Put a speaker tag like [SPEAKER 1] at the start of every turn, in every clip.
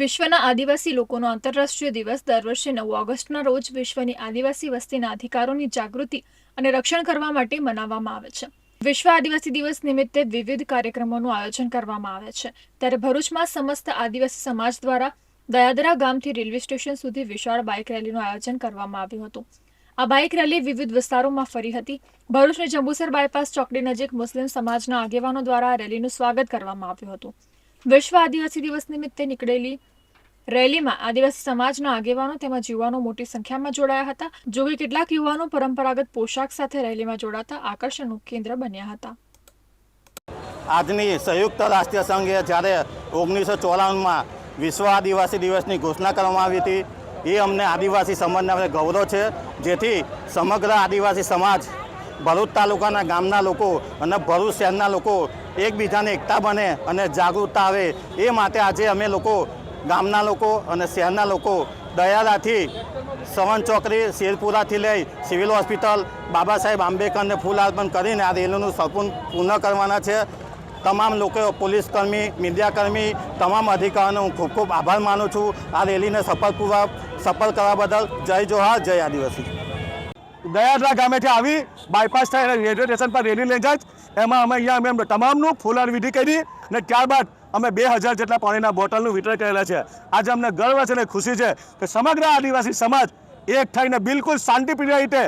[SPEAKER 1] વિશ્વના આદિવાસી લોકોનો આંતરરાષ્ટ્રીય દિવસ દર વર્ષે નવ ઓગસ્ટના રોજ વિશ્વની આદિવાસી વસ્તીના અધિકારોની જાગૃતિ અને રક્ષણ કરવા માટે મનાવવામાં આવે છે. વિશ્વ આદિવાસી દિવસ નિમિત્તે વિવિધ કાર્યક્રમોનું આયોજન કરવામાં આવે છે. ત્યારે ભરૂચમાં સમસ્ત આદિવાસી સમાજ દ્વારા દયાદરા ગામથી રેલવે સ્ટેશન સુધી વિશાળ બાઇક રેલીનું આયોજન કરવામાં આવ્યું હતું. આ બાઇક રેલી વિવિધ વિસ્તારોમાં ફરી હતી. ભરૂચની જંબુસર બાયપાસ ચોકડી નજીક મુસ્લિમ સમાજના આગેવાનો દ્વારા આ રેલીનું સ્વાગત કરવામાં આવ્યું હતું. વિશ્વ આદિવાસી દિવસ નિમિત્તે નીકળેલી રેલીમાં આદિવાસી સમાજના આગેવાનો તેમજ યુવાનો મોટી સંખ્યામાં જોડાયા હતા, જો કે કેટલાક યુવાનો પરંપરાગત પોશાક સાથે રેલીમાં જોડાતા આકર્ષણનું કેન્દ્ર બન્યા હતા.
[SPEAKER 2] આજની સંયુક્ત રાષ્ટ્રીય સંઘે જ્યારે ઓગણીસો ચોરાણુંમાં વિશ્વ આદિવાસી દિવસની ઘોષણા કરવામાં આવી હતી, એ અમને આદિવાસી સમાજને ગૌરવ છે, જેથી સમગ્ર આદિવાસી સમાજ ભરૂચ તાલુકાના ગામના લોકો અને ભરૂચ શહેરના લોકો એકબીજાને એકતા બને અને જાગૃતતા આવે એ માટે આજે અમે લોકો ગામના લોકો અને શહેરના લોકો દયારાથી સવન ચોકડી, શેરપુરાથી લઈ સિવિલ હોસ્પિટલ, બાબા સાહેબ આંબેડકરને ફૂલ અર્પણ કરીને આ રેલીનું સંપૂર્ણ પૂર્ણ કરવાના છે. તમામ લોકો, પોલીસ કર્મી મીડિયાકર્મી તમામ અધિકારીઓનો હું ખૂબ ખૂબ આભાર માનું છું. આ રેલીને સફળપૂર્વક સફળ કરવા બદલ જય જોહાર, જય આદિવાસી.
[SPEAKER 3] દયાદરા ગામેથી આવી બાયપાસ થાય અને રેલવે સ્ટેશન પર રેલી લઈ જાય. એમાં અમે અહીંયા અમે તમામનું ફુલાર વિધિ કરી અને ત્યારબાદ અમે બે હજાર જેટલા પાણીના બોટલનું વિતરણ કરેલા છે. આજે અમને ગર્વ છે અને ખુશી છે કે સમગ્ર આદિવાસી સમાજ એક થઈને બિલકુલ શાંતિપ્રિય રીતે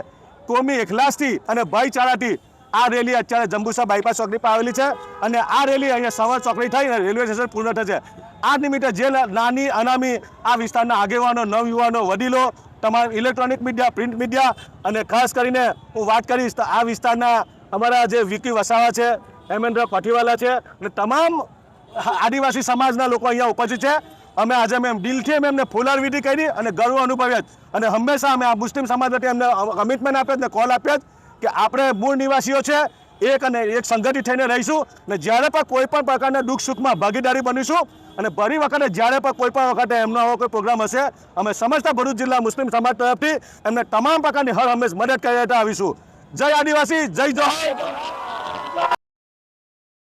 [SPEAKER 3] કોમી એખલાસથી અને ભાઈચારાથી આ રેલી અત્યારે જંબુસા બાયપાસ ચોકડી પર આવેલી છે અને આ રેલી અહીંયા સવાર ચોકડી થઈ અને રેલવે સ્ટેશન પૂર્ણ થશે. આ નિમિત્તે જે નાની અનામી આ વિસ્તારના આગેવાનો, નવયુવાનો, વડીલો તમામ ઇલેક્ટ્રોનિક મીડિયા પ્રિન્ટ મીડિયા અને ખાસ કરીને હું વાત કરીશ તો આ વિસ્તારના અમારા જે વિકી વસાવા છે, હેમેન્દ્ર પઠીવાલા છે અને તમામ આદિવાસી સમાજના લોકો અહીંયા ઉપસ્થિત છે. અમે આજે અમે દિલથી અમે એમને ફુલાર વિધિ કરી અને ગર્વ અનુભવ્યા અને હંમેશા અમે આ મુસ્લિમ સમાજ માટે એમને કમિટમેન્ટ આપ્યા જ ને કોલ આપ્યા કે આપણે મૂળ નિવાસીઓ છે એક અને એક સંગઠિત થઈને રહીશું અને જ્યારે પણ કોઈ પણ પ્રકારના દુઃખ સુખમાં ભાગીદારી બનીશું અને ફરી વખતે જ્યારે પણ કોઈ પણ વખતે એમનો આવો કોઈ પ્રોગ્રામ હશે, અમે સમજતા ભરૂચ જિલ્લા મુસ્લિમ સમાજ તરફથી એમને તમામ પ્રકારની હર હંમેશ મદદ કરી રહેતા આવીશું. જય આદિવાસી, જય જોહાર